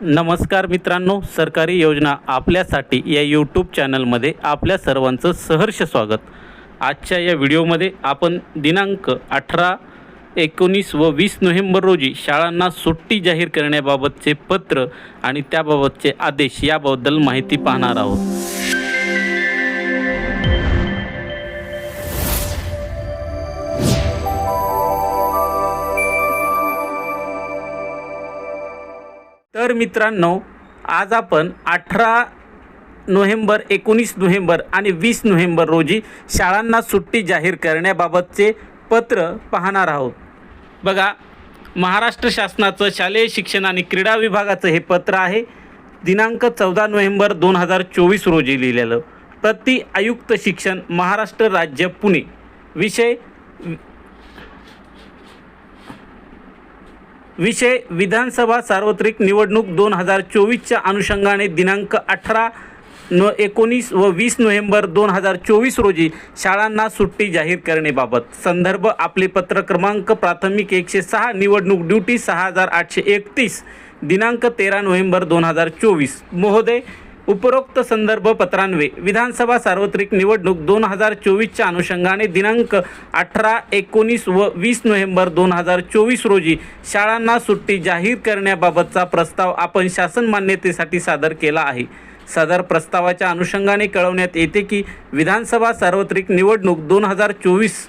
नमस्कार मित्रांनो सरकारी योजना आपल्यासाठी या यूट्यूब चॅनलमध्ये आपल्या सर्वांचं सहर्ष स्वागत. आजच्या या व्हिडिओमध्ये आपण दिनांक अठरा एकोणीस व वीस नोव्हेंबर रोजी शाळांना सुट्टी जाहीर करण्याबाबतचे पत्र आणि त्याबाबतचे आदेश याबद्दल माहिती पाहणार आहोत. तर मित्रांनो आज आपण अठरा नोव्हेंबर एकोणीस नोव्हेंबर आणि वीस नोव्हेंबर रोजी शाळांना सुट्टी जाहीर करण्याबाबतचे पत्र पाहणार आहोत. बघा महाराष्ट्र शासनाचं शालेय शिक्षण आणि क्रीडा विभागाचं हे पत्र आहे. दिनांक चौदा नोव्हेंबर दोन हजार चोवीस रोजी लिहिलेलं. प्रति आयुक्त शिक्षण महाराष्ट्र राज्य पुणे. विषय विषय विधानसभा सार्वत्रिक निवडणूक दोन हजार चोवीसच्या अनुषंगाने दिनांक अठरा न एकोणीस व वीस नोव्हेंबर दोन हजार चोवीस रोजी शाळांना सुट्टी जाहीर करण्याबाबत. संदर्भ आपले पत्र क्रमांक प्राथमिक एकशे सहा निवडणूक ड्युटी सहा हजार आठशे एकतीस दिनांक तेरा नोव्हेंबर दोन हजार चोवीस. महोदय उपरोक्त संदर्भ पत्रान्वये विधानसभा सार्वत्रिक निवडणूक दोन हजार चोवीसच्या अनुषंगाने दिनांक अठरा एकोणीस व वीस नोव्हेंबर दोन हजार चोवीस रोजी शाळांना सुट्टी जाहीर करण्याबाबतचा प्रस्ताव आपण शासन मान्यतेसाठी सादर केला आहे. सदर प्रस्तावाच्या अनुषंगाने कळवण्यात येते की विधानसभा सार्वत्रिक निवडणूक दोन हजार चोवीस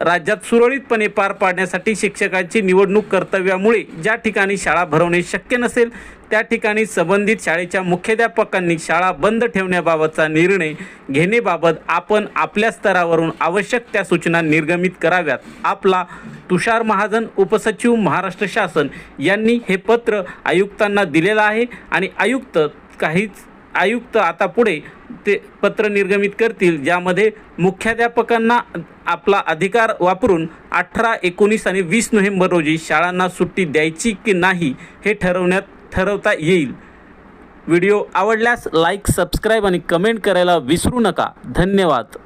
राज्यात सुरळीतपणे पार पाडण्यासाठी शिक्षकांची निवडणूक कर्तव्यामुळे ज्या ठिकाणी शाळा भरवणे शक्य नसेल त्या ठिकाणी संबंधित शाळेच्या मुख्याध्यापकांनी शाळा बंद ठेवण्याबाबतचा निर्णय घेण्याबाबत आपण आपल्या स्तरावरून आवश्यक त्या सूचना निर्गमित कराव्यात. आपला तुषार महाजन उपसचिव महाराष्ट्र शासन यांनी हे पत्र आयुक्तांना दिलेलं आहे आणि आयुक्त काहीच आयुक्त आता पुढे ते पत्र निर्गमित करतील ज्यामध्ये मुख्याध्यापकांना आपला अधिकार वापरून अठरा एकोणीस आणि वीस नोव्हेंबर रोजी शाळांना सुट्टी द्यायची की नाही हे ठरवण्यात ठरवता येईल. व्हिडिओ आवडल्यास लाईक सबस्क्राईब आणि कमेंट करायला विसरू नका. धन्यवाद.